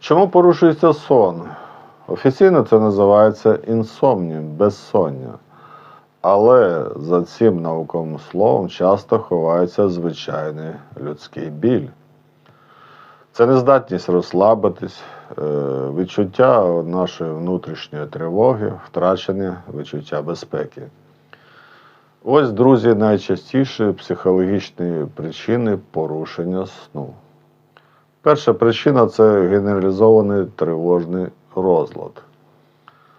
Чому порушується сон? Офіційно це називається інсомнієм, безсоння. Але за цим науковим словом часто ховається звичайний людський біль. Це нездатність розслабитись, е, відчуття нашої внутрішньої тривоги, втрачення відчуття безпеки. Ось, друзі, найчастіші психологічні причини порушення сну. Перша причина це генералізований тривожний розлад.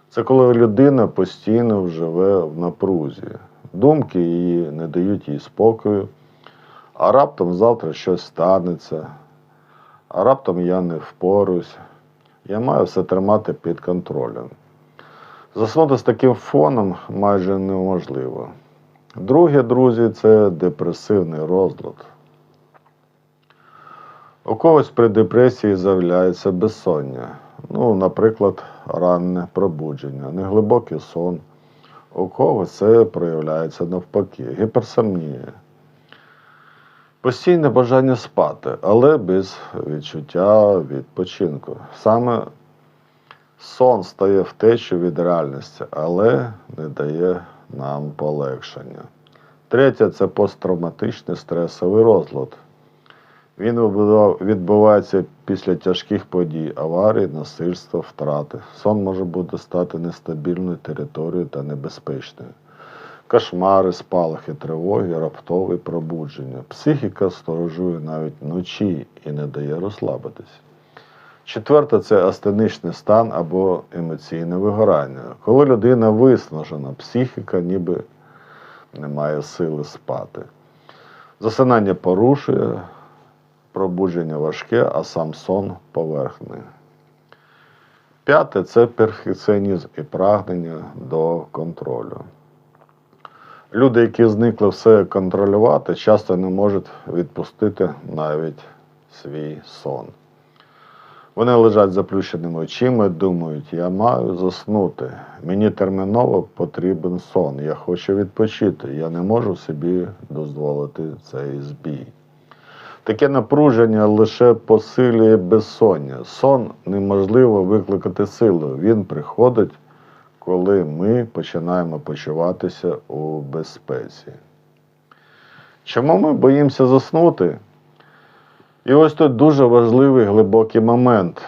Це коли людина постійно живе в напрузі. Думки її не дають їй спокою, а раптом завтра щось станеться, а раптом я не впоруюсь. Я маю все тримати під контролем. Заснути з таким фоном майже неможливо. Друге, друзі, це депресивний розлад. У когось при депресії з'являється безсоння. Ну, наприклад, ранне пробудження, неглибокий сон. У когось це проявляється навпаки, гіперсомнія. Постійне бажання спати, але без відчуття відпочинку. Саме сон стає втечею від реальності, але не дає нам полегшення. Третє це посттравматичний стресовий розлад. Він відбувається після тяжких подій, аварій, насильства, втрати. Сон може бути стати нестабільною територією та небезпечною. Кошмари, спалахи тривоги, раптове пробудження. Психіка сторожує навіть вночі і не дає розслабитись. Четверте це астеничний стан або емоційне вигорання. Коли людина виснажена, психіка ніби не має сили спати. Засинання порушує, пробудження важке, а сам сон поверхний. П'яте це перфекціонізм і прагнення до контролю. Люди, які зникли все контролювати, часто не можуть відпустити навіть свій сон. Вони лежать заплющеними очима, думають, я маю заснути. Мені терміново потрібен сон. Я хочу відпочити. Я не можу собі дозволити цей збій. Таке напруження лише посилює безсоння. Сон неможливо викликати силою. Він приходить, коли ми починаємо почуватися у безпеці. Чому ми боїмося заснути? І ось тут дуже важливий глибокий момент.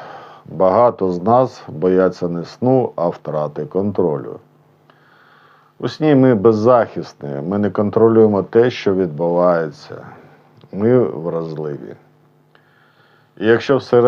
Багато з нас бояться не сну, а втрати контролю. У сні ми беззахисні, ми не контролюємо те, що відбувається. Ми вразливі. І якщо всередині